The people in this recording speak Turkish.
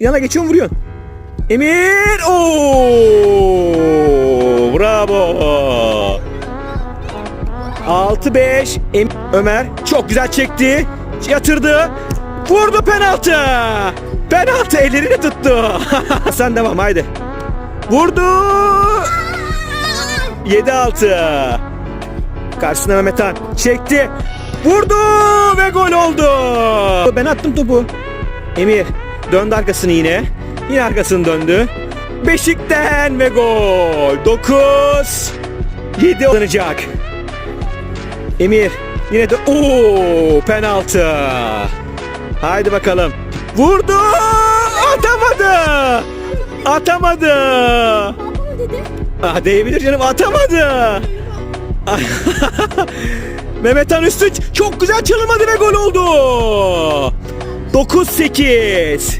yana geçiyorsun vuruyorsun. Emir. Oo! Bravo. 6-5. Em- Ömer çok güzel çekti. Yatırdı. Vurdu penaltı. Penaltı ellerini tuttu. Sen devam haydi. Vurdu. 7-6. Karşısına Mehmet Han çekti. Vurdu ve gol oldu. Ben attım topu. Emir döndü arkasını yine. Yine arkasını döndü. Beşikten ve gol. 9 7 olacak. Emir yine de ooo penaltı. Haydi bakalım. Vurdu. Atamadı. Atamadı. Ah değebilir canım atamadı. Mehmet Han Üstünç çok güzel çalınmadı ve gol oldu. 9-8.